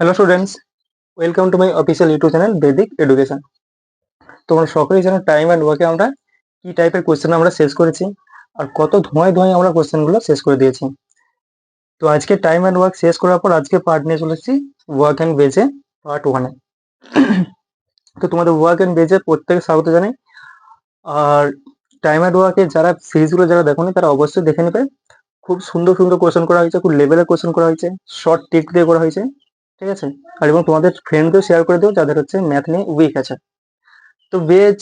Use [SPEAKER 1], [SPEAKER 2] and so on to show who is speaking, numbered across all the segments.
[SPEAKER 1] Hello students welcome to my official YouTube channel Vedic education তোমরা সকলেই জানো time and ওয়ার্কে আমরা কি টাইপের কোয়েশ্চেন আমরা শেষ করেছি আর কত ধোঁয়ায় ধোঁয়ায় আমরা কোয়েশ্চেনগুলো শেষ করে দিয়েছি। তো আজকে টাইম অ্যান্ড ওয়ার্ক শেষ করার পর আজকে পার্ট নিয়ে চলেছি ওয়ার্ক অ্যান্ড বেজে পার্ট ওয়ানে তো তোমাদের ওয়ার্ক অ্যান্ড বেজে প্রত্যেকে স্বাগত জানাই। আর টাইম অ্যান্ড ওয়ার্কে যারা সিরিজগুলো যারা দেখোনি তারা অবশ্যই দেখে নেবে। খুব সুন্দর সুন্দর কোয়েশ্চেন করা হয়েছে, খুব লেভেলের কোয়েশ্চেন করা হয়েছে শর্ট টিক দিয়ে করা হয়েছে। ঠিক আছে? আর এবং তোমাদের ফ্রেন্ডকেও শেয়ার করে দিও, যাদের হচ্ছে ম্যাথ নিয়ে উইক আছে। তো বেজ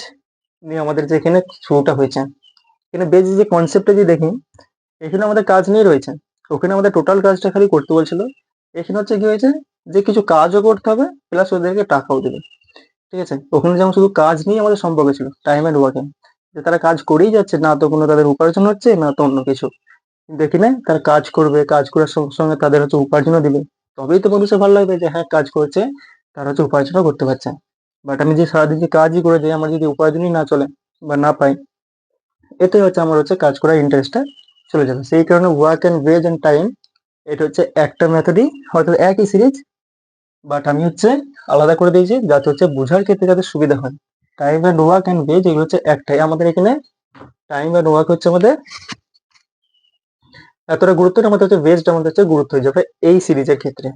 [SPEAKER 1] নিয়ে আমাদের যে এখানে শুরুটা হয়েছে। এখানে বেজ যে কনসেপ্টটা যে দেখি, এখানে আমাদের কাজ নিয়ে রয়েছে। ওখানে আমাদের টোটাল কাজটা খালি করতে বলছিল। এখানে হচ্ছে কি হয়েছে, যে কিছু কাজও করতে হবে প্লাস ওদেরকে টাকাও দেবে। ঠিক আছে? ওখানে যেমন শুধু কাজ নিয়ে আমাদের সম্পর্ক ছিল টাইম অ্যান্ড ওয়ার্কিং যে তারা কাজ করেই যাচ্ছে, না তো কোনো তাদের উপার্জন হচ্ছে, না তো অন্য কিছু। কিন্তু এখানে তারা কাজ করবে, কাজ করার সঙ্গে সঙ্গে তাদের হচ্ছে উপার্জনও দিবে। তবেই তো মানুষের ভালো লাগবে যে হ্যাঁ কাজ করছে, তারা হচ্ছে উপার্জনও করতে পারছে। বাট আমি যে সারাদিন যে কাজই করে যাই, আমার যদি উপার্জনই না চলে বা না পাই, এতে হচ্ছে আমার হচ্ছে কাজ করার ইন্টারেস্টটা চলে যাবে। সেই কারণে work and wages and time এটা হচ্ছে একটা মেথডই হয়তো একই সিরিজ বাট আমি হচ্ছে আলাদা করে দিয়েছি যাতে হচ্ছে বোঝার ক্ষেত্রে যাতে সুবিধা হয়। Time and work and wages এগুলো হচ্ছে একটাই। আমাদের এখানে টাইম অ্যান্ড ওয়ার্ক হচ্ছে আমাদের এতটা গুরুত্ব আমাদের হচ্ছে ওয়েজটা আমাদের হচ্ছে গুরুত্ব হয়ে যাবে এই সিরিজের ক্ষেত্রে।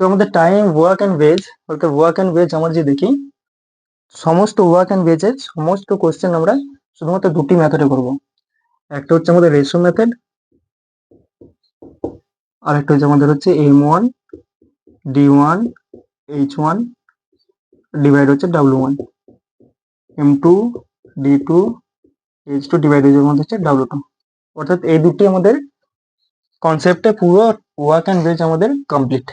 [SPEAKER 1] তো আমাদের টাইম ওয়ার্ক অ্যান্ড ওয়েজ অর্থাৎ ওয়ার্ক অ্যান্ড ওয়েজ আমরা যে দেখি, সমস্ত ওয়ার্ক অ্যান্ড ওয়েজের সমস্ত কোশ্চেন আমরা শুধুমাত্র দুটি মেথডে করব। একটা হচ্ছে আমাদের রেশো মেথড আর একটা হচ্ছে আমাদের হচ্ছে M one D one H one divide হচ্ছে W one M two D two H two divide হচ্ছে আমাদের হচ্ছে ডাব্লিউ টু অর্থাৎ এই দুটি আমাদের কনসেপ্টে পুরো ওয়ার্ক অ্যান্ড ওয়েজ আমাদের কমপ্লিট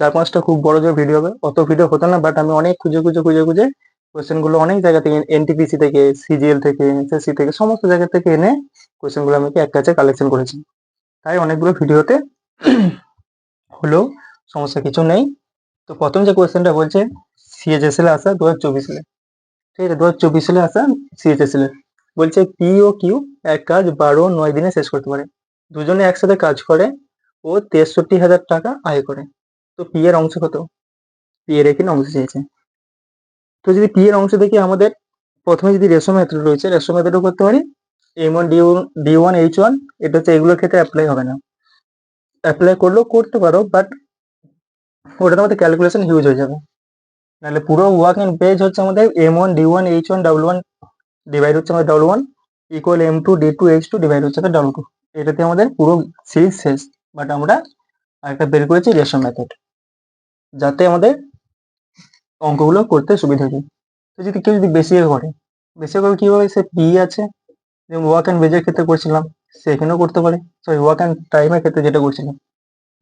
[SPEAKER 1] চার পাঁচটা খুব বড় যে ভিডিও হবে, অত ভিডিও হতো না বাট আমি অনেক খুঁজে খুঁজে খুঁজে খুঁজে কোয়েশ্চেনগুলো অনেক জায়গা থেকে এনটিপিসি থেকে সিজিএল থেকে এসএসসি থেকে, সমস্ত জায়গা থেকে এনে কোয়েশ্চেনগুলো আমি এক কাছে কালেকশন করেছি। তাই অনেকগুলো ভিডিওতে হলেও সমস্যা কিছু নেই। তো প্রথম যে কোয়েশ্চেনটা বলছে সিএচএসএল আসা দু হাজার চব্বিশ সালে। ঠিক আছে দু হাজার চব্বিশ সালে আসা সিএচএসএল বলছে পি ও কিউ এক কাজ বারো নয় দিনে শেষ করতে পারে। দুজনে একসাথে কাজ করে ও তেষট্টি হাজার টাকা আয় করে। তো পি এর অংশ কত? পি এর এখানে অংশ চেয়েছে। তো যদি পি এর অংশ দেখি আমাদের, প্রথমে যদি রেশো মেথড রয়েছে রেশো মেথডও করতে পারি? M one D D one H one এটা হচ্ছে এগুলোর ক্ষেত্রে অ্যাপ্লাই হবে না। অ্যাপ্লাই করলেও করতে পারো বাট ওটাতে আমাদের ক্যালকুলেশন হিউজ হয়ে যাবে। নাহলে পুরো ওয়ার্ক অ্যান্ড পেজ হচ্ছে আমাদের M one D one H one W one divide হচ্ছে আমাদের W one equal M two D two H two divide হচ্ছে ডাব্লু টু এটাতে আমাদের পুরো সিরিজ শেষ বাট আমরা আরেকটা বের করেছি রেশন মেথড যাতে আমাদের অঙ্কগুলো করতে সুবিধা হয়। তো যদি কেউ যদি বেশি করে বেশি করে কীভাবে সে পি আছে? যেমন ওয়ার্ক অ্যান্ড বেজের ক্ষেত্রে করছিলাম সেখানেও করতে পারে। সরি ওয়ার্ক অ্যান্ড টাইমের ক্ষেত্রে যেটা করছিলাম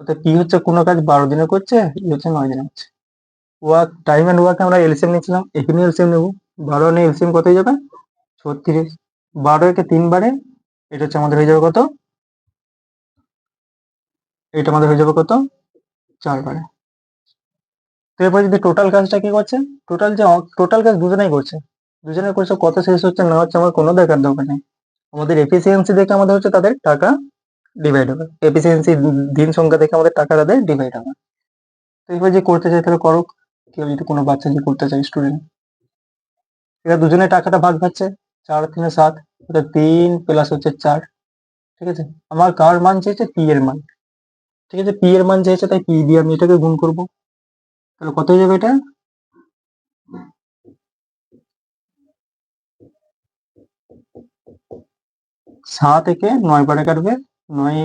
[SPEAKER 1] অর্থাৎ পি হচ্ছে কোনো কাজ বারো দিনে করছে ই হচ্ছে নয় দিনে হচ্ছে ওয়ার্ক টাইম অ্যান্ড ওয়ার্ক আমরা এলসিএম নিয়েছিলাম এখানে এলসিএম নেব। বারো নিয়ে এলসিএম কত হয়ে যাবে? ছত্রিশ, বারো একে তিনবারে এটা হচ্ছে আমাদের হয়ে যাবে কত? এটা আমাদের হয়ে যাবে কত? চারবারে তো এরপর যদি টোটাল কাজটা কি করছে? টোটাল যে টোটাল কাজ দুজনেই করছে। দুজনে করছে, কত শেষ হচ্ছে না হচ্ছে আমার কোনো দেখার দরকার নেই। আমাদের এফিসিয়েন্সি দেখে আমাদের হচ্ছে তাদের টাকা ডিভাইড হবে। এফিসিয়েন্সি দিন সংখ্যা দেখে আমাদের টাকা তাদের ডিভাইড হবে। তো এবার যে করতে চাই তাহলে করুক কেউ যদি কোনো বাচ্চা যে করতে চায় স্টুডেন্ট এরা দুজনে টাকাটা ভাগ পাচ্ছে চার তিনে সাত অর্থাৎ তিন প্লাস হচ্ছে চার, ঠিক আছে? আমার কার মান চেয়েছে? পি এর মান, ঠিক আছে? পি এর মান চেয়েছে, তাই পি দিয়ে আমি এটাকে গুণ করব। তাহলে কত হয়ে যাবে এটা? সাত থেকে নয় বারে কাটবে, নয়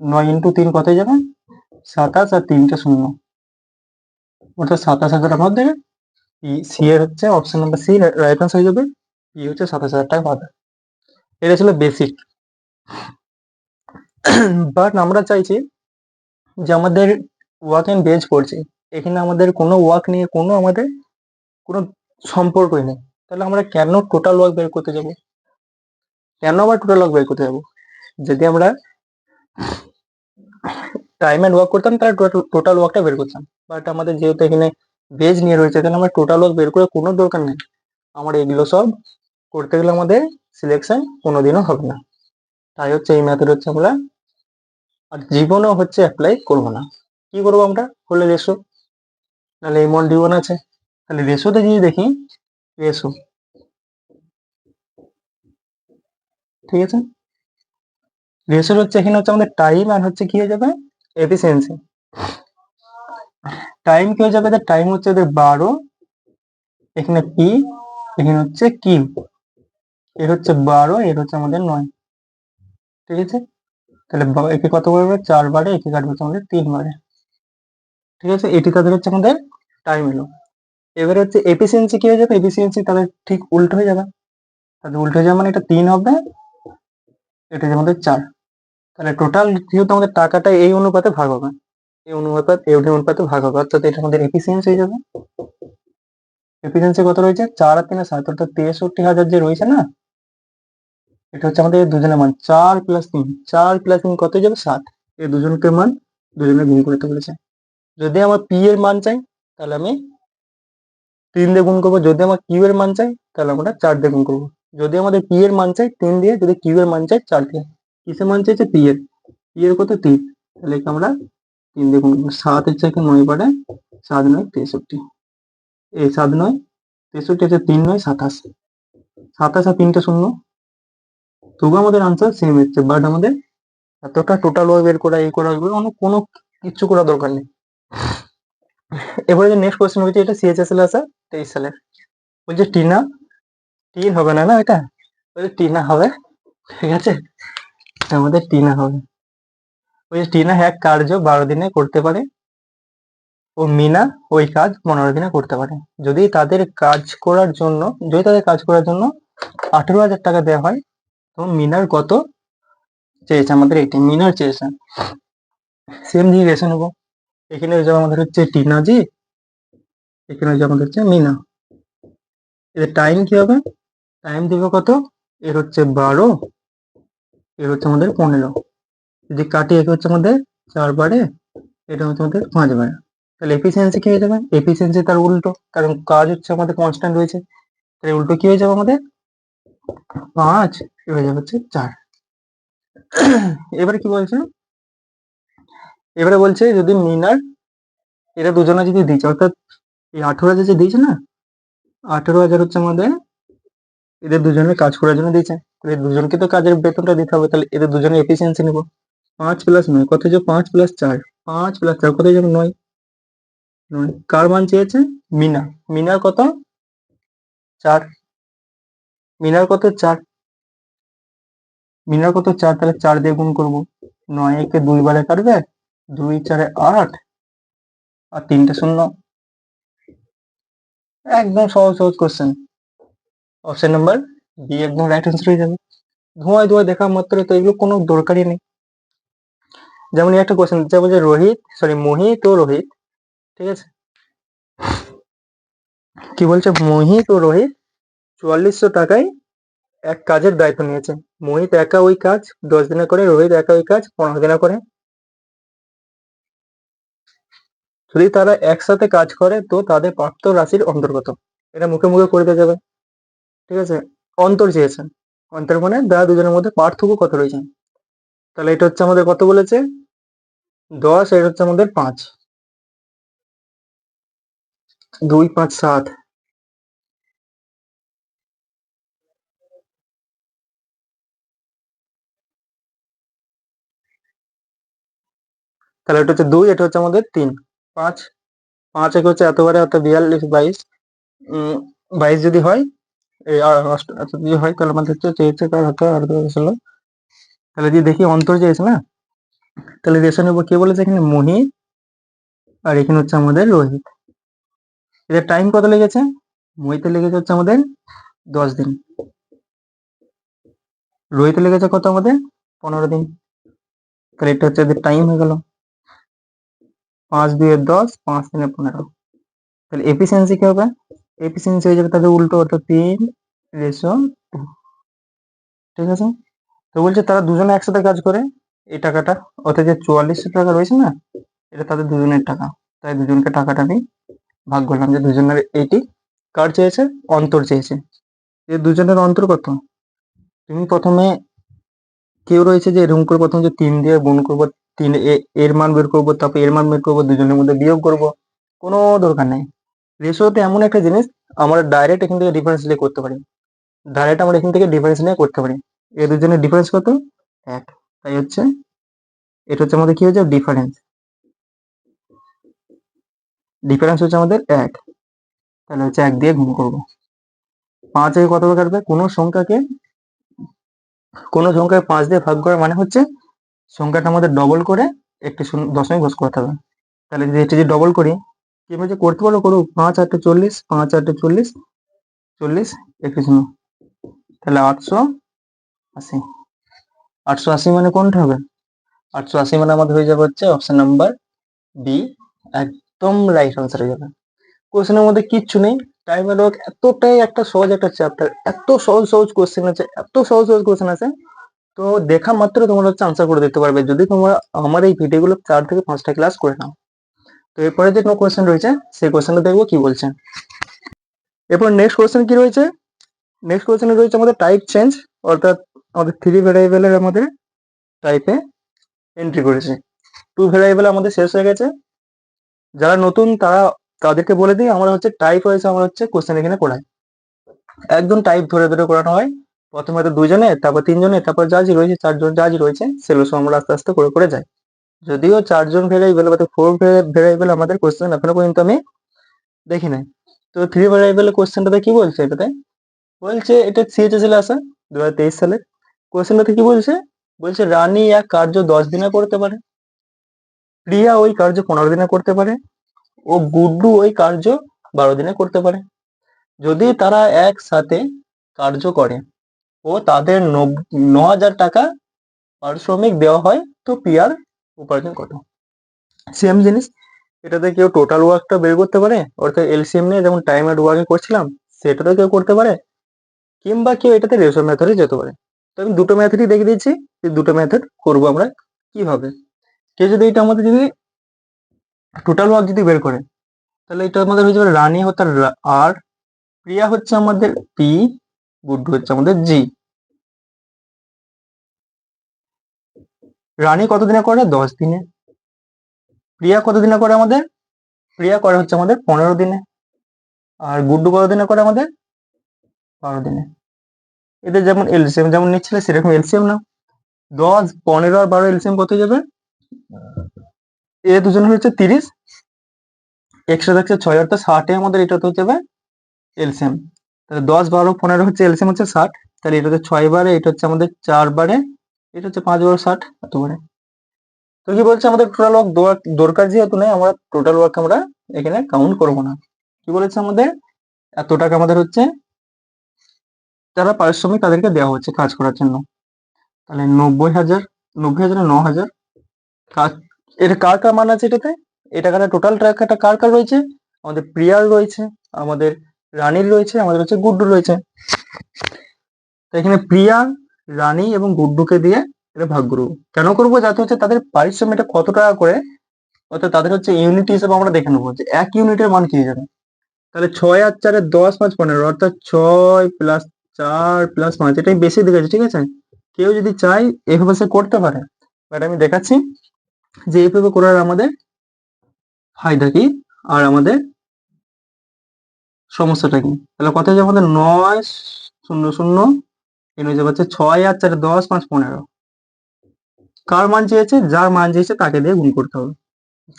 [SPEAKER 1] নয় ইন্টু তিন কত হয়ে যাবে? সাতাশ আর তিনটে শূন্য। অর্থাৎ সাতাশ হাজার আমার দেবে। সি এর হচ্ছে option number C right answer হয়ে যাবে। ই হচ্ছে সাতাশ হাজার টাকা পাবে এটা ছিল বেসিক বাট আমরা চাইছি যে আমাদের ওয়ার্ক এন্ড বেজ করছি। এখানে আমাদের কোনো ওয়ার্ক নিয়ে কোনো আমাদের কোনো সম্পর্কই নেই। তাহলে আমরা কেন টোটাল ওয়ার্ক বের করতে যাব? কেন আবার টোটাল ওয়ার্ক বের করতে যাব? যদি আমরা টাইম অ্যান্ড ওয়ার্ক করতাম, তাহলে টোটাল ওয়ার্কটা বের করতাম। বাট আমাদের যেহেতু এখানে বেজ নিয়ে রয়েছে, তাহলে আমরা টোটাল ওয়ার্ক বের করে কোনো দরকার নেই। আমার এগুলো সব করতে গেলে আমাদের সিলেকশন কোনোদিনও হবে না। তাই হচ্ছে এই মেথড হচ্ছে আমরা আর জীবনেও হচ্ছে অ্যাপ্লাই করব না। কি করব আমরা? করলে রেশো। তাহলে এম ওয়ান ডি আছে। তাহলে রেশোতে যদি দেখি রেশো। ঠিক আছে? রেশোর হচ্ছে এখানে হচ্ছে আমাদের টাইম আর হচ্ছে কি হয়ে যাবে? এফিসিয়েন্সি টাইম কি হয়ে যাবে? টাইম হচ্ছে ওদের বারো, এখানে পি এখানে হচ্ছে কিউ এর হচ্ছে বারো, এর হচ্ছে আমাদের নয়। ঠিক আছে? তাহলে একে কত বারে, একে কাটবে হচ্ছে আমাদের তিন বারে। ঠিক আছে? এটি তাদের হচ্ছে আমাদের টাইম এলো। এবারে হচ্ছে এফিসিয়েন্সি কি হয়ে যাবে? এফিসিয়েন্সি তাদের ঠিক উল্টো হয়ে যাবে। তাদের উল্টো হয়ে যাবে মানে এটা তিন হবে, এটা হচ্ছে আমাদের চার। তাহলে টোটাল যেহেতু আমাদের টাকাটা এই অনুপাতে ভাগ হবে, এই অনুপাত, এই অনুপাতে ভাগ হবে, অর্থাৎ এটা আমাদের এফিসিয়েন্সি হয়ে যাবে। এফিসিয়েন্সি কত রয়েছে? চার আর তিনে সাত, অর্থাৎ তেষট্টি হাজার যে রয়েছে না এটা হচ্ছে আমাদের দুজনের মান চার প্লাস তিন। চার প্লাস তিন কত যাবে? সাত। এই দুজনকে মান দুজনে গুণ করতে বলেছে। যদি আমার পি এর মান চাই, তাহলে আমি তিন দিয়ে গুণ করব। যদি আমার কিউ এর মান চাই, তাহলে আমরা চার দিয়ে গুণ করব। যদি আমাদের পি এর মান চাই, তিন দিয়ে যদি কিউ এর মান চাই, চার দিয়ে। কিসের মান চাইছে? পি এর। পি এর কত? তিন। তাহলে আমরা তিন দিয়ে গুণ করব। সাত হচ্ছে একে নয় বারে সাত নয় তেষট্টি। এই সাত নয় তেষট্টি হচ্ছে তিন নয় সাতাশ। সাতাশ আর তিনটে শূন্য। তবু আমাদের আনসার সেম হচ্ছে বাট আমাদের এতটা টোটাল ওয়াই বের করা, এই করা এগুলো অন্য কোনো কিচ্ছু করার দরকার নেই। এবারে যে নেক্সট কোয়েশ্চেন হচ্ছে এটা সিএইচএস এর আছে তেইশ সালের। বলছে টিনা টিন হবে না না এটা? বলছে টিনা হবে, ঠিক আছে? আমাদের টিনা হবে। বলছে টিনা এক কার্য বারো দিনে করতে পারে, ও মিনা ওই কাজ পনেরো দিনে করতে পারে। যদি তাদের কাজ করার জন্য, যদি তাদের কাজ করার জন্য আঠেরো হাজার টাকা দেওয়া হয় তো মিনার কত? চেয়েছে আমাদের এটি মিনার চেয়েছে। সেম জিনিস রেশে নেব। এখানে হয়ে যে আমাদের হচ্ছে টিনা জি। এখানে যে আমাদের হচ্ছে মিনা। এদের টাইম কি হবে? টাইম দেবে কত? এর হচ্ছে বারো। এর হচ্ছে আমাদের পনেরো। যদি কাটি একে হচ্ছে আমাদের চার বারে, এটা হচ্ছে আমাদের পাঁচ বারে। তাহলে এফিসিয়েন্সি কি হয়ে যাবে? এফিসিয়েন্সি তার উল্টো। কারণ কাজ হচ্ছে আমাদের কনস্ট্যান্ট রয়েছে। তাহলে উল্টো কি হয়ে যাবে আমাদের? পাঁচ হয়ে যাবে হচ্ছে চার। এবারে কি বলছে? এবারে বলছে যদি মিনার এরা দুজনে যদি দিয়েছে, অর্থাৎ এই আঠেরো হাজার যে দিয়েছে না, আঠেরো হাজার হচ্ছে আমাদের এদের দুজনে কাজ করার জন্য দিয়েছে। এদের দুজনকে তো কাজের বেতনটা দিতে হবে, তাহলে এদের দুজনের এফিসিয়েন্সি নেব। পাঁচ প্লাস নয়, কত হচ্ছে পাঁচ প্লাস চার। পাঁচ প্লাস চার, কত যাবে? নয়। নয়। কার মান চেয়েছে? মিনা মিনার কত? চার। মিনার কত চার? মিনার কত চার? তাহলে চার দিয়ে গুণ করব। নয় একে দুই বারে কাটবে দুই চারে আট। আর তিনটে শূন্য। একদম সহজ সহজ কোশ্চেন অপশন নাম্বার বি একদম রাইট অ্যান্সার হয়ে যাবে। ধোঁয়ায় ধোঁয়ায় দেখা মাত্র তো এগুলো কোনো দরকারই নেই। যেমন একটা কোশ্চেন দিচ্ছে বলছে রোহিত সরি মোহিত ও রোহিত, ঠিক আছে? কি বলছে? মোহিত ও রোহিত? চুয়াল্লিশশো টাকায় এক কাজের দায়িত্ব নিয়েছে। মোহিত একা ওই কাজ, দশ দিনে করে রোহিত একা ওই কাজ, পনেরো দিনে করে। যদি তারা একসাথে কাজ করে, তো তাদের প্রাপ্ত রাশির অন্তর্গত। এটা মুখে মুখে করে দেওয়া যাবে। ঠিক আছে? অন্তর চেয়েছেন। অন্তর মানে তারা দুজনের মধ্যে পার্থক্য কত রয়েছে? তাহলে এটা হচ্ছে আমাদের কত বলেছে? দশ, এটা হচ্ছে আমাদের পাঁচ। দুই, পাঁচ, সাত। তাহলে এটা হচ্ছে দুই, এটা হচ্ছে আমাদের তিন। পাঁচ পাঁচ এক হচ্ছে এতবারে অর্থাৎ বিয়াল্লিশ, বাইশ। বাইশ যদি হয় এই যদি হয়, তাহলে আমাদের হচ্ছে চেয়েছে দশ তাহলে যদি দেখি অন্তর চেয়েছে না, তাহলে রেশন নেব কে বলেছে এখানে? মোহিত। আর এখানে হচ্ছে আমাদের রোহিত। এদের টাইম কত লেগেছে? মোহিতে লেগেছে হচ্ছে আমাদের দশ দিন। রোহিতে লেগেছে কত আমাদের? পনেরো দিন। তাহলে এটা হচ্ছে এদের টাইম হয়ে গেল। পাঁচ দুয়ে দশ, পাঁচ তিনে পনেরো। তাহলে এফিসিয়েন্সি কি হবে? এফিসিয়েন্সি হয়ে যাবে তাদের উল্টো, অর্থাৎ তিন রেশো ঠিক আছে? তো বলছে তারা দুজনে একসাথে কাজ করে, এই টাকাটা, অর্থাৎ যে চুয়াল্লিশশো টাকা রয়েছে না, এটা তাদের দুজনের টাকা। তাই দুজনকে টাকাটা আমি ভাগ করলাম যে দুজনের এইটি কার চেয়েছে? অন্তর চেয়েছে। এই দুজনের অন্তর কত? তুমি প্রথমে কেউ রয়েছে যে এরকম করে প্রথম যে তিন দিয়ে গুণ করব তিন এর মান বের করব, তারপর এর মান বের করব দুজনের মধ্যে বিয়োগ করব, কোনো দরকার নেই। রেশিওতে এমন একটা জিনিস, আমরা ডাইরেক্ট এখান থেকে ডিফারেন্স নিয়ে করতে পারি। ডাইরেক্ট আমরা এখান থেকে ডিফারেন্স নিয়ে করতে পারি। এ দুজনের ডিফারেন্স কত? এক। তাই হচ্ছে, এটা হচ্ছে আমাদের কি হচ্ছে ডিফারেন্স ডিফারেন্স হচ্ছে আমাদের এক। তাহলে হচ্ছে এক দিয়ে গুণ করব। পাঁচ কত কাটবে? কোনো সংখ্যাকে, কোনো সংখ্যায় পাঁচ দিয়ে ভাগ করা মানে হচ্ছে সংখ্যাটা আমাদের ডবল করে একটি দশমিক বস করতে হবে। তাহলে যদি এটা যদি ডবল করি, কি বলছে করতে পারো করো পাঁচ আটটা চল্লিশ, পাঁচ আটটা চল্লিশ চল্লিশ, একটি শূন্য। তাহলে আটশো আশি। আটশো আশি মানে কোনটা হবে? আটশো আশি মানে আমাদের হয়ে যাবে হচ্ছে অপশন নাম্বার বি একদম রাইট আনসার হয়ে যাবে। কোশ্চেনের মধ্যে কিচ্ছু নেই। টাইম এতটাই একটা সহজ একটা চ্যাপ্টার এত সহজ সহজ কোশ্চেন আছে, এত সহজ সহজ কোশ্চেন আছে। তো দেখা মাত্র তোমরা হচ্ছে আনসার করে দিতে পারবে। যদি তোমরা আমার এই ভিডিওগুলো চার থেকে পাঁচটা ক্লাস করে নাও। তো এরপরে যে কোনো কোশ্চেন রয়েছে, সেই কোশ্চেনটা দেখব কি বলছে। এরপর নেক্সট কোশ্চেন কি রয়েছে? নেক্সট কোশ্চেনে রয়েছে আমাদের টাইপ চেঞ্জ অর্থাৎ আমাদের থ্রি ভ্যারিয়েবলের আমাদের টাইপে এন্ট্রি করেছে। টু ভ্যারিয়েবল আমাদের শেষ হয়ে গেছে। যারা নতুন, তারা তাদেরকে বলে দিই, আমরা হচ্ছে টাইপ হয়েছে, আমরা হচ্ছে কোশ্চেন এখানে করাই। একদম টাইপ ধরে ধরে করানো হয়। প্রথমে হয়তো দুজনে, তারপর তিনজনে, তারপর জাজি রয়েছে, চারজন জাজি রয়েছে, সেগুলো সব আমরা আস্তে আস্তে করে করে যাই। যদিও চারজন ভেরিয়েবল বা ফোর ভেরিয়েবল আমাদের কোশ্চেন এখনও পর্যন্ত আমি দেখি নাই। তো থ্রি ভেরিয়েবলের কোশ্চেনটাতে কি বলছে এটাতে? বলছে, এটা সিএচএসএল আসা দু হাজার তেইশ সালে। কোশ্চেনটাতে কি বলছে? বলছে, রানী এক কার্য দশ দিনে করতে পারে, প্রিয়া ওই কার্য পনেরো দিনে করতে পারে, ও গুড্ডু ওই কার্য বারো দিনে করতে পারে। যদি তারা একসাথে কার্য করে ও তাদের ন হাজার টাকা পারিশ্রমিক দেওয়া হয় তো পিয়ার উপার্জন কত সেম জিনিস, এটাতে কেউ টোটাল ওয়ার্কটা বের করতে পারে অর্থাৎ এলসিএম নিয়ে যেমন টাইম অ্যাট ওয়ার্কে করছিলাম সেটাতে কেউ করতে পারে, কিংবা কেউ এটাতে রেশো মেথডে যেতে পারে। তো আমি দুটো মেথডই দেখে দিচ্ছি যে দুটো মেথড করব আমরা কীভাবে। কেউ যদি এটা আমাদের যদি টোটাল ওয়ার্ক যদি বের করে, তাহলে এটা আমাদের হয়ে যাবে রানী হচ্ছে আর প্রিয়া হচ্ছে আমাদের পি, গুড্ডু হচ্ছে আমাদের জি। রানী কত দিনে করে? দশ দিনে। প্রিয়া কত দিনে করে আমাদের? প্রিয়া করে হচ্ছে আমাদের পনেরো দিনে। আর গুড্ডু কত দিনে করে আমাদের? বারো দিনে। এদের যেমন এলসিএম যেমন নিচ্ছিলে, সেরকম এলসিএম না দশ, পনেরো আর বারো এলসিএম কত যাবে? এ দুজন হচ্ছে তিরিশ। একশো থাকছে ছয়, অর্থাৎ ষাটে আমাদের এটা হয়ে যাবে এলসিএম। তাহলে দশ, বারো, পনেরো হচ্ছে এলসিএম হচ্ছে ষাট। তাহলে এটা হচ্ছে ছয় বারে, এটা হচ্ছে আমাদের চার বারে এটা হচ্ছে পাঁচ বারো ষাট এত বারে তো কি বলছে আমাদের টোটাল ওয়ার্ক দরকার যেহেতু নেই, আমরা টোটাল ওয়ার্ক আমরা এখানে কাউন্ট করব না। কি বলেছে আমাদের? এত টাকা আমাদের হচ্ছে যারা পারিশ্রমিক তাদেরকে দেওয়া হচ্ছে কাজ করার জন্য। তাহলে নব্বই হাজার নব্বই হাজার ন হাজার? কাজ এটা কার কার মান আছে এটাতে? এই টাকাটা টোটাল টাকাটা কার কার রয়েছে? আমাদের প্রিয়ার রয়েছে, আমাদের রানীর রয়েছে, আমাদের হচ্ছে গুড্ডু রয়েছে। তো এখানে প্রিয়া রানী এবং গুড্ডুকে দিয়ে এটা ভাগ করব। কেন করব? যাতে হচ্ছে তাদের পারিশ্রমিকটা কত টাকা করে, অর্থাৎ তাদের হচ্ছে ইউনিট হিসেবে আমরা দেখে নেব যে এক ইউনিটের মান কি যাবে। তাহলে ছয় আর চারে দশ পাঁচ পনেরো, অর্থাৎ ছয় প্লাস চার প্লাস পাঁচ, এটাই বেশি দেখেছে ঠিক আছে? কেউ যদি চায় এভাবে সে করতে পারে। বাট আমি দেখাচ্ছি যে এইভাবে করার আমাদের ফায়দা কি আর আমাদের সমস্যাটা কি। তাহলে কথা হচ্ছে আমাদের নয় শূন্য শূন্য হয়ে হচ্ছে ছয় আর চারে দশ পাঁচ পনেরো। কার মান চেয়েছে? যার মান চেয়েছে তাকে দিয়ে গুণ করতে হবে।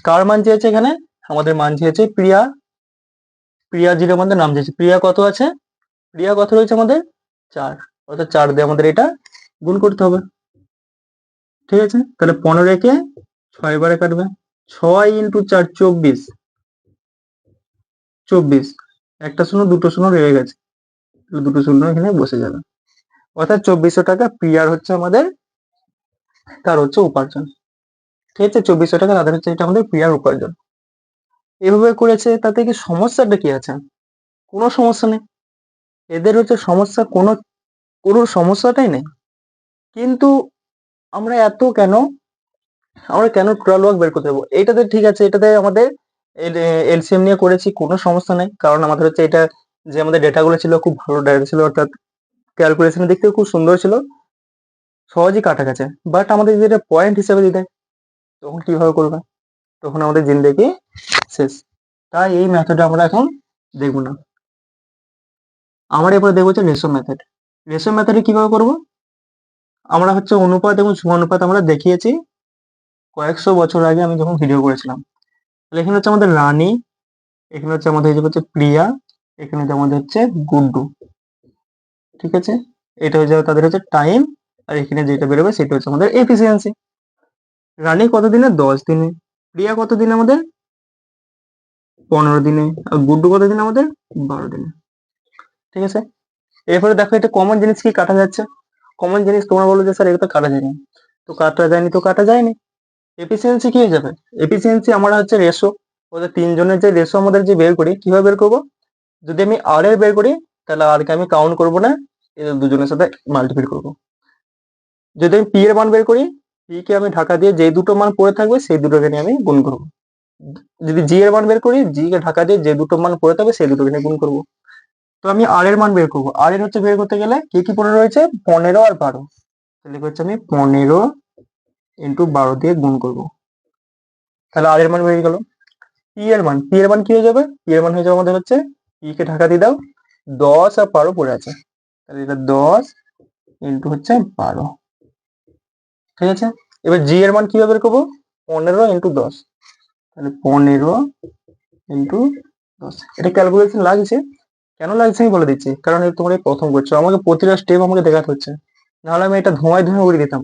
[SPEAKER 1] কার মান চেয়েছে এখানে? আমাদের মান চেয়েছে প্রিয়া। প্রিয়া জিরো আমাদের নাম চেয়েছে প্রিয়া কত আছে? প্রিয়া কত রয়েছে আমাদের? চার। অর্থাৎ চার দিয়ে আমাদের এটা গুণ করতে হবে। ঠিক আছে? তাহলে পনেরো একে ছয় বারে কাটবে। ছয় ইন্টু চার চব্বিশ। চব্বিশ। একটা শূন্য, দুটো শূন্য রয়ে গেছে। দুটো শূন্য এখানে বসে যাবে। অর্থাৎ চব্বিশশো টাকা প্রিয়ার হচ্ছে আমাদের, তার হচ্ছে উপার্জন। ঠিক আছে? চব্বিশশো টাকা তাদের হচ্ছে এটা আমাদের প্রিয়ার উপার্জন। এভাবে করেছে, তাতে কি সমস্যাটা কি আছে? কোনো সমস্যা নেই। এদের হচ্ছে সমস্যা, কোনো কোনো সমস্যাটাই নেই। কিন্তু আমরা এত কেন, আমরা কেন টোটাল ওয়ার্ক বের করতে যাব? এটাতে ঠিক আছে, এটাতে আমাদের এলসিএম নিয়ে করেছি, কোনো সমস্যা নেই। কারণ আমাদের হচ্ছে এটা, যে আমাদের ডেটাগুলো ছিল, খুব ভালো ডেটা ছিল, অর্থাৎ ক্যালকুলেশন দেখতে খুব সুন্দর ছিল। সহজেই কাটা গেছে। বাট আমাদের যদি এটা পয়েন্ট হিসেবে দিতে তখন কীভাবে করবে? তখন আমাদের জিন্দেগি শেষ। তাই এই মেথডে আমরা এখন দেখব না। আমরা এরপরে দেখব হচ্ছে রেশো মেথড রেশো মেথডে কীভাবে করব? আমরা হচ্ছে অনুপাত এবং সমানুপাত আমরা দেখিয়েছি কয়েকশো বছর আগে আমি যখন ভিডিও করেছিলাম। তাহলে এখানে হচ্ছে আমাদের রানী, এখানে হচ্ছে আমাদের হচ্ছে প্রিয়া, এখানে হচ্ছে আমাদের হচ্ছে গুড্ডু। ঠিক আছে? এটা হচ্ছে তাদের হচ্ছে টাইম আর এখানে যেটা বেরোবে সেটা হচ্ছে আমাদের এফিসিয়েন্সি রানি কত দিনে? দশ দিনে। প্রিয়া কত দিনে আমাদের? পনেরো দিনে। আর গুড্ডু কত দিনে আমাদের? বারো দিনে। ঠিক আছে? এরপরে দেখো এটা কমন জিনিস কি? কাটা যাচ্ছে। কমন জিনিস তোমরা বলো যে, স্যার এটা তো কাটা যায়নি। তো কাটা যায়নি তো কাটা যায়নি। এফিসিয়েন্সি কি হয়ে যাবে? এফিসিয়েন্সি আমরা হচ্ছে রেশো ওদের তিনজনের যে রেশো আমাদের যে বের করি, কীভাবে বের করব? যদি আমি আর এর বের করি, তাহলে আর কে আমি কাউন্ট করব না। এদের দুজনের সাথে মাল্টিপ্লাই করব। যদি আমি পি এর মান বের করি পি কে আমি ঢাকা দিয়ে যে দুটো মান পড়ে থাকবে, সেই দুটোকে নিয়ে আমি গুণ করব। যদি জি এর মান বের করি জি কে ঢাকা দিয়ে যে দুটো মান পড়ে থাকবে, সেই দুটোকে নিয়ে গুণ করব। তো আমি আর এর মান বের করব। আর এর হচ্ছে বের করতে গেলে কি কি পড়ে রয়েছে? পনেরো আর বারো। তাহলে হচ্ছে আমি পনেরো ইন্টু বারো দিয়ে গুণ করব। তাহলে আর এর মান বেরিয়ে গেল। পি এর মান। পি এর মান কি হয়ে যাবে? পি এর মান হয়ে যাবে আমাদের হচ্ছে পি কে ঢাকা দিয়ে দাও, দশ আর বারো পড়ে আছে। তাহলে এটা দশ ইন্টু হচ্ছে বারো। ঠিক আছে? এবার জি এর মান কীভাবে বের করব? পনেরো ইন্টু দশ। তাহলে পনেরো ইন্টু দশ। এটা ক্যালকুলেশন লাগছে? কেন লাগছে আমি বলে দিচ্ছি, কারণ তোমরা প্রথম করছ। আমাকে প্রতিটা স্টেপ আমাকে দেখাতে হচ্ছে। নাহলে আমি এটা ধোঁয়ায় ধোঁয়া উড়িয়ে দিতাম।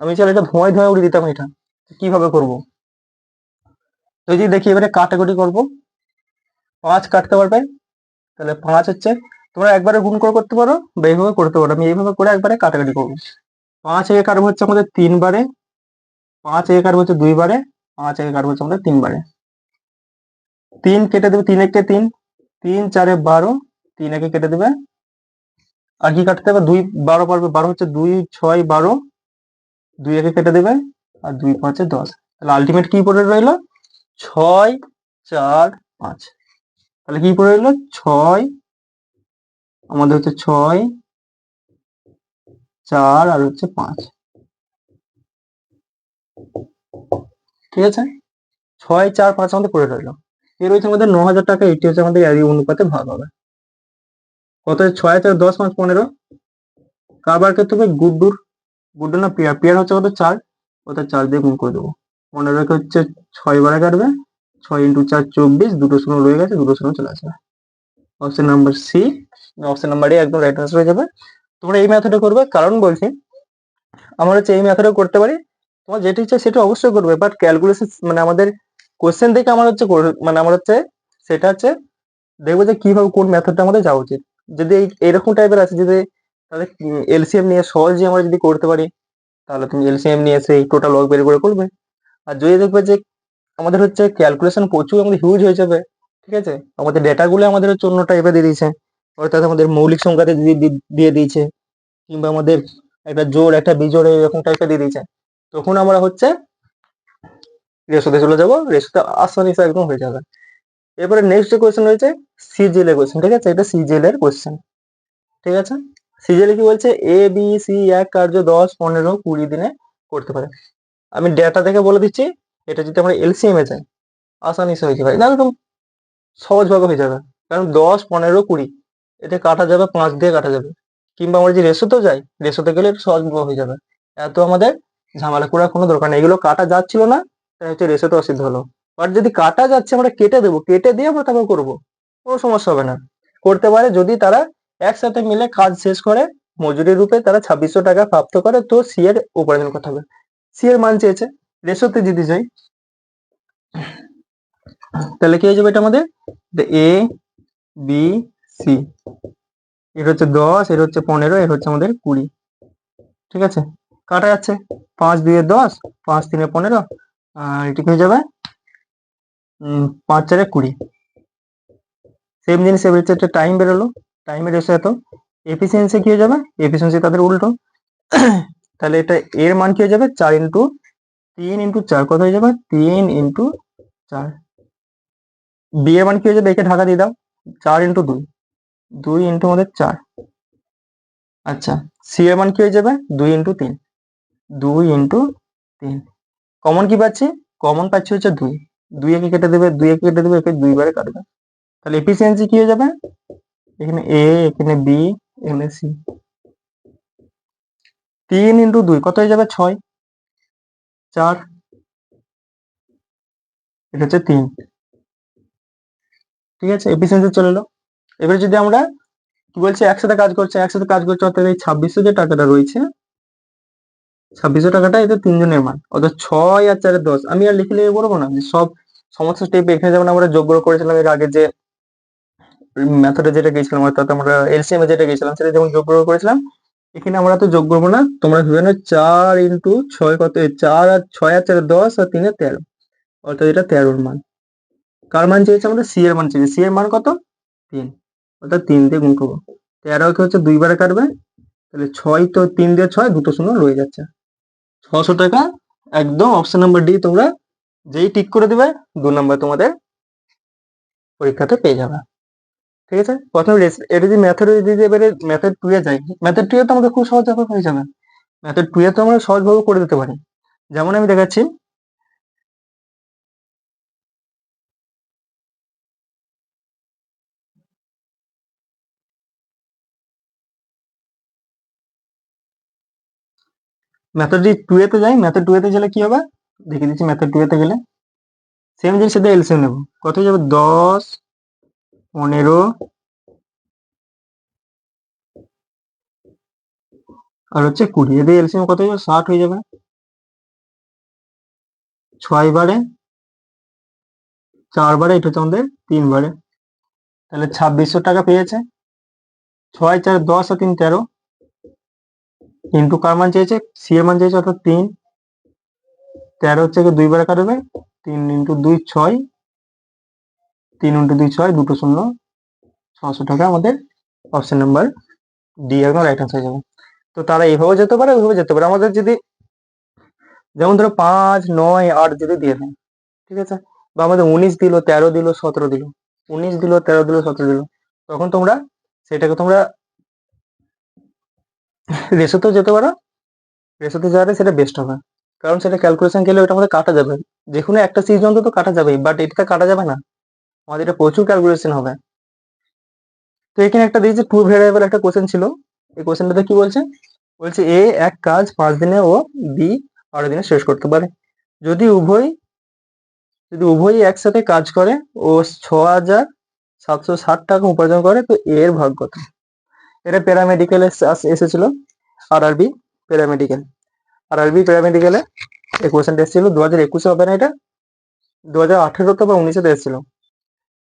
[SPEAKER 1] আমি চাইলে এটা ধোঁয়ায় ধোঁয়া উড়িয়ে দিতাম এটা। কীভাবে করব? তো এই যে দেখি, এবারে কাটাকুটি করব। পাঁচ কাটতে পারবে। তাহলে পাঁচ হচ্ছে তোমরা একবারে গুণ করে করতে পারো, বা এইভাবে করতে পারো। আমি এইভাবে করে একবারে কাটাকাটি করব। পাঁচ একে কাটবো হচ্ছে আমাদের তিনবারে পাঁচ একে কাটবো হচ্ছে দুইবারে পাঁচ একে কাটবো হচ্ছে আমাদের তিনবারে তিন কেটে দেবে তিন একে তিন। তিন চারে বারো। তিন একে কেটে দেবে। আর কি কাটতে হবে? দুই বারো পারবে। বারো হচ্ছে দুই, ছয়, বারো। দুই একে কেটে দেবে। আর দুই পাঁচে দশ। তাহলে আলটিমেট কি পড়ে রইল? ছয়, চার, পাঁচ। তাহলে কি পড়ে রইল? ছয় আমাদের হচ্ছে ছয়, চার আর হচ্ছে পাঁচ। ঠিক আছে? ছয়, চার, পাঁচ আমাদের পড়ে রইল এর হচ্ছে আমাদের ন হাজার টাকা এটি হচ্ছে আমাদের এই অনুপাতে ভাগ হবে। কত? ছয়, চার, দশ, পাঁচ, পনেরো। কারবার করতে হবে গুড্ডুর গুড্ডু না পেয়ার। পেয়ার হচ্ছে কত চার। ওটা চার দিয়ে গুণ করে দেবো। পনেরোকে হচ্ছে ছয় বারে কাটবে। ছয় ইন্টু চার, চব্বিশ। দুটো শূন্য রয়ে গেছে, দুটো শূন্য চলে আসবে। Option number C option number A একদম রাইট আনসার হয়ে যাবে। তোমরা এই মেথডে করবে, কারণ বলছি, আমরা হচ্ছে এই মেথডে করতে পারি। তোমার যেটা ইচ্ছা সেটা অবশ্যই করবে বাট ক্যালকুলেশন মানে আমাদের কোশ্চেন দেখে আমার হচ্ছে মানে আমার হচ্ছে সেটা হচ্ছে দেখব যে কীভাবে কোন মেথডটা আমাদের যাওয়া উচিত। যদি এই, এরকম টাইপের আছে, যদি তাহলে এলসিএম নিয়ে সহজে আমরা যদি করতে পারি, তাহলে তুমি এলসিএম নিয়ে সেই টোটাল ওয়ার্ক বের করে করবে। আর যদি দেখবে যে আমাদের হচ্ছে ক্যালকুলেশন প্রচুর আমাদের হিউজ হয়ে যাবে ঠিক আছে? আমাদের ডেটাগুলো আমাদের হচ্ছে অন্য টাইপের দিয়ে দিয়েছে। অর্থাৎ আমাদের মৌলিক সংখ্যাতে দিয়ে- দিয়ে- দিয়ে দিয়েছে। কিংবা আমাদের একটা জোর একটা বিজোড় এরকম টাইপের দিয়ে দিয়েছে। তখন আমরা হচ্ছে রেশোতে চলে যাব। রেশোতে আসানি একদম হয়ে যাবে। এরপরে নেক্সট যে কোয়েশ্চেন রয়েছে সিজিএল এর কোয়েশ্চেন ঠিক আছে? এটা সিজিএল এর কোয়েশ্চেন ঠিক আছে? সিজিএল কি বলছে? এ বি সি এক, কার্য দশ, পনেরো, কুড়ি দিনে করতে পারে। আমি ডেটা দেখে বলে দিচ্ছি, এটা যদি আমরা এলসিএম এ যাই, আসানি হয়ে যাবে। একদম সহজভাবে হয়ে যাবে। কারণ দশ, পনেরো, কুড়ি, এটা কাটা যাবে, পাঁচ দিয়ে কাটা যাবে। কিংবা আমরা যে রেশোতেও যাই, রেশোতে গেলে সহজভাবে হয়ে যাবে। এত আমাদের ঝামেলা করার কোনো দরকার নেই। এগুলো কাটা যাচ্ছিল না, তাই হচ্ছে রেশোতে অসিদ্ধ হলো। বাট যদি কাটা যাচ্ছে, আমরা কেটে দেবো। কেটে দিয়ে আমরা তারপর করব। কোনো সমস্যা হবে না। করতে পারে যদি তারা একসাথে মিলে কাজ শেষ করে মজুরি রূপে তারা ছাব্বিশশো টাকা প্রাপ্ত করে, তো সি এর উপার্জন করতে হবে। সি এর মান চেয়েছে। রেশোতে যদি যাই তাহলে কি হয়ে যাবে এটা আমাদের? এ বি সি এর হচ্ছে দশ, এর হচ্ছে পনেরো, এর হচ্ছে আমাদের কুড়ি। ঠিক আছে? কাটা যাচ্ছে। পাঁচ দুয়ে দশ, পাঁচ তিনে পনেরো, আর এটি কি হয়ে যাবে? পাঁচ চারে কুড়ি। সেম জিনিস, এবার হচ্ছে একটা টাইম বেরোলো। টাইমের এসে এত। এফিসিয়েন্সি কি হয়ে যাবে? এফিসিয়েন্সি তাদের উল্টো। তাহলে এটা এর মান কি হয়ে যাবে? চার ইন্টু তিন ইন্টু চার। কত হয়ে যাবে? তিন ইন্টু চার। বি এর মান কি হয়ে যাবে একে ঢাকা দিয়ে দাও। চার ইন্টু দুই। দুই ইন্টু আমাদের চার। আচ্ছা সি এর মান কি হয়ে যাবে? দুই ইন্টু তিন। দুই ইন্টু তিন। কমন কি পাচ্ছি? কমন পাচ্ছি হচ্ছে দুই। দুই একে কেটে দেবে, দুই একে কেটে দেবে, একে দুইবারে কাটবে। তাহলে এফিসিয়েন্সি কি হয়ে যাবে? এখানে এ এখানে বি এখানে সি তিন ইন্টু দুই, কত হয়ে যাবে? ছয়। চার। এটা হচ্ছে তিন। ঠিক আছে এফিসিয়েন্সি চলে এলো। এবারে যদি আমরা কি বলছি, একসাথে কাজ করছে, একসাথে কাজ করছে, অর্থাৎ এই ছাব্বিশশো যে টাকাটা রয়েছে, ছাব্বিশশো টাকাটা এদের তিনজনের মান, অর্থাৎ ছয় আর চারে দশ। আমি আর লিখে লিখে বলব না, যে সব সমস্ত স্টেপ এখানে যেমন আমরা যোগ করে করেছিলাম, এর আগে যে মেথডে যেটা গেছিলাম অর্থাৎ আমরা এলসিএম যেটা গেছিলাম সেটা যেমন যোগ করে করেছিলাম, এখানে আমরা তো যোগ করব না। তোমরা ভেবে নাও, চার ইন্টু ছয় কত? চার আর ছয় আর চারে দশ আর তিনে তেরো। অর্থাৎ এটা তেরোর মান। কার মান চেয়েছে আমাদের সি এর মান চেয়েছে সি এর মান কত? তিন। অর্থাৎ তিন দিয়ে গুণ করব। তেরোকে হচ্ছে দুইবারে কাটবে। তাহলে ছয় তো তিন দিয়ে ছয়, দুটো শূন্য রয়ে যাচ্ছে। ছশো টাকা একদম অপশন নাম্বার ডি তোমরা যেই টিক করে দিবে, দু নম্বর তোমাদের পরীক্ষাতে পেয়ে যাবে। ঠিক আছে? প্রথমে এটা যদি ম্যাথড যদি এবারে ম্যাথড টু এ যাই ম্যাথড টু এ তো আমাদের খুব সহজভাবে হয়ে যাবে। ম্যাথড টু এ তো আমরা সহজভাবে করে দিতে পারি। যেমন আমি দেখাচ্ছি মেথড টু এতে যাই মেথড টু এতে গেলে কি হবে? দেখে দিচ্ছি মেথড টু এতে গেলে। সেম জিনিস সাথে এলসিএম নেব। কত যাবে? দশ, পনেরো। আর হচ্ছে কুড়ি। এদের এলসিএম কত যাবে? ষাট হয়ে যাবে। ছয় বারে, চার বারে, এটা হচ্ছে আমাদের তিন বারে। তাহলে ছাব্বিশশো টাকা পেয়েছে। ছয় চার দশ আর তিন তেরো। ইন্টু কার মান চেয়েছে? সি এর মান চেয়েছে অর্থাৎ তিন। তেরো হচ্ছে গিয়ে দুই বারে কাটবে তিন ইন্টু দুই ছয়। তিন ইন্টু দুই ছয়, দুটো শূন্য। ছশো টাকা আমাদের অপশন নাম্বার ডি একদম রাইট আনসার যাবে। তো তারা এইভাবে যেতে পারে ওইভাবে যেতে পারে। আমাদের যদি, যেমন ধরো পাঁচ, নয়, আট যদি দিয়ে দেয়, ঠিক আছে? বা আমাদের উনিশ দিল, তেরো দিল, সতেরো দিল। উনিশ দিল, তেরো দিল, সতেরো দিল। তখন তোমরা, সেটাকে তোমরা রেশোতেও যেতে পারো। রেশোতে যাওয়াটা সেটা বেস্ট হবে। কারণ সেটা ক্যালকুলেশন গেলে ওটা আমাদের কাটা যাবে। যে কোনো একটা সিজ অন্তত কাটা যাবে বাট এটা কাটা যাবে না। আমাদের এটা প্রচুর ক্যালকুলেশন হবে। তো এখানে একটা দিয়েছে টু ভেরিয়েবল একটা কোশ্চেন ছিল। এই কোশ্চেনটাতে কি বলছে? বলছে এ এক কাজ পাঁচ দিনে ও বি বারো দিনে শেষ করতে পারে। যদি উভয়, যদি উভয়ই একসাথে কাজ করে ও ছ হাজার সাতশো ষাট টাকা উপার্জন করে, তো এর ভাগ কত? এটা প্যারামেডিক্যাল এসেছিল আর আরবি প্যারামেডিক্যাল আর আরবি প্যারামেডিক্যালে এই কোশ্চেনটা এসেছিল দু হাজার একুশে হবে না এটা? দু হাজার আঠেরোতে বা উনিশেতে এসেছিল।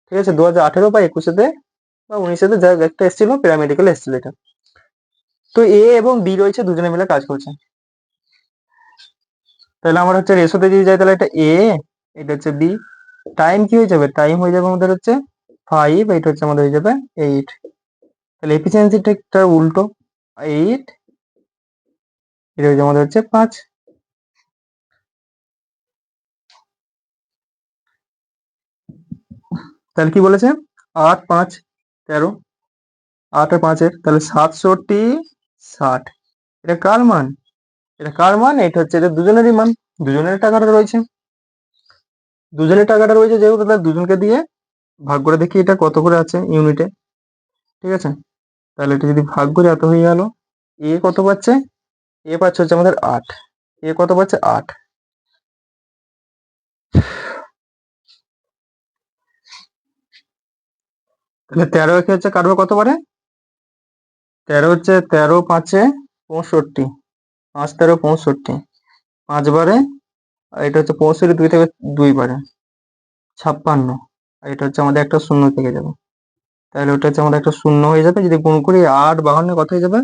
[SPEAKER 1] ঠিক আছে দু হাজার আঠেরো বা একুশেতে বা উনিশেতে যা একটা এসেছিল প্যারামেডিক্যাল এসেছিল এটা। তো এ এবং বি রয়েছে, দুজনে মিলে কাজ করছে। তাহলে আমার হচ্ছে রেশোতে যদি যাই, তাহলে এটা এ এটা হচ্ছে বি টাইম কি হয়ে যাবে? টাইম হয়ে যাবে আমাদের হচ্ছে ফাইভ এটা হচ্ছে আমাদের হয়ে যাবে এইট তাহলে এফিসিয়েন্সিটা একটা উল্টো। এইট এটা হচ্ছে আমাদের হচ্ছে পাঁচ। তাহলে কি বলেছে? আট, পাঁচ, তেরো। আট আর পাঁচের, তাহলে সাতষট্টি, ষাট। এটা কার মান? এটা কার মান? এটা হচ্ছে এটা দুজনেরই মান। দুজনের টাকাটা রয়েছে। দুজনের টাকাটা রয়েছে যেহেতু, তাহলে দুজনকে দিয়ে ভাগ করে দেখি এটা কত করে আছে ইউনিটে ঠিক আছে? তাহলে এটা যদি ভাগ করে এত হয়ে গেল, এ কত পাচ্ছে? এ পাচ্ছে হচ্ছে আমাদের আট। এ কত পাচ্ছে? আট। তাহলে তেরো একে হচ্ছে কাটবে কত পারে তেরো হচ্ছে তেরো পাঁচে পঁয়ষট্টি। পাঁচ তেরো পঁয়ষট্টি। পাঁচ বারে আর এটা হচ্ছে পঁয়ষট্টি দুই থেকে দুই বারে ছাপ্পান্ন। আর এটা হচ্ছে আমাদের একটা শূন্য থেকে যাবে। তাহলে ওটা হচ্ছে আমাদের একটা শূন্য হয়ে যাবে, যদি গুণ করি আট বাহান্ন কত হয়ে যাবে?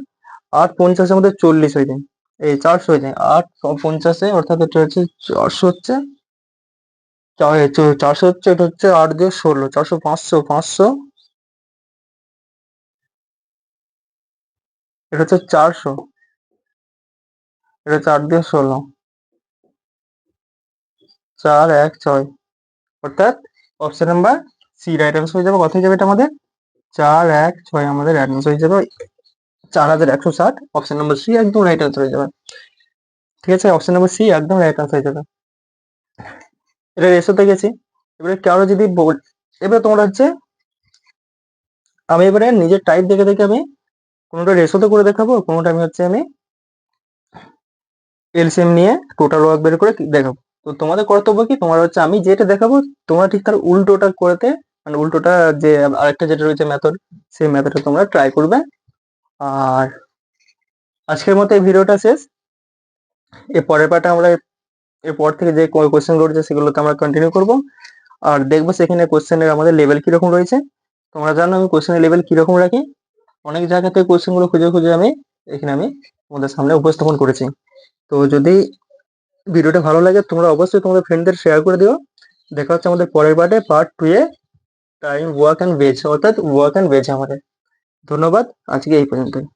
[SPEAKER 1] আট পঞ্চাশে আমাদের চল্লিশ হয়ে যায়। এই চারশো হয়ে যায়। আট পঞ্চাশে, অর্থাৎ এটা হচ্ছে চারশো হচ্ছে চারশো হচ্ছে, এটা হচ্ছে আট দিয়ে ষোলো, চারশো পাঁচশো পাঁচশো। এটা হচ্ছে চারশো। এটা আট দিয়ে ষোলো। চার, এক, ছয়। অর্থাৎ option number C right answer হয়ে যাবে। কত হয়ে যাবে এটা আমাদের? চার এক ছয় আমাদের আনসার হয়ে যাবে। চার হাজার একশো ষাট অপশন নাম্বার সি একদম রাইট আনসার হয়ে যাবে। ঠিক আছে অপশন নাম্বার সি একদম রাইট আনসার হয়ে যাবে। এটা রেশোতে গেছি। এবারে কারও যদি এবারে তোমরা হচ্ছে, আমি এবারে নিজের টাইপ দেখে দেখে আমি কোনোটা রেশোতে করে দেখাবো, কোনোটা আমি হচ্ছে আমি এলসিএম নিয়ে টোটাল ওয়ার্ক বের করে দেখাবো। তো তোমাদের কর্তব্য কি? তোমার হচ্ছে আমি যেটা দেখাবো, তোমরা ঠিক তার উল্টোটা করতে মানে উল্টোটা যে আরেকটা যেটা রয়েছে মেথড সেই মেথডটা তোমরা ট্রাই করবে। আর আজকের মতো এই ভিডিওটা শেষ। এর পরের পার্টে আমরা এরপর থেকে যে কোয়েশ্চেন রয়েছে সেগুলোতে আমরা কন্টিনিউ করব। আর দেখব সেখানে কোশ্চেনের আমাদের লেভেল কীরকম রয়েছে। তোমরা জানো আমি কোশ্চেনের লেভেল কীরকম রাখি। অনেক জায়গা থেকে কোশ্চেনগুলো খুঁজে খুঁজে আমি এখানে আমি তোমাদের সামনে উপস্থাপন করেছি। তো যদি ভিডিওটা ভালো লাগে তোমরা অবশ্যই তোমাদের ফ্রেন্ডদের শেয়ার করে দিও। দেখা হচ্ছে আমাদের পরের পার্টে পার্ট টু এ। টাইম ওয়ার্ক অ্যান্ড ভেজ অর্থাৎ ওয়ার্ক অ্যান্ড ভেজ আমাদের। ধন্যবাদ আজকে এই পর্যন্তই।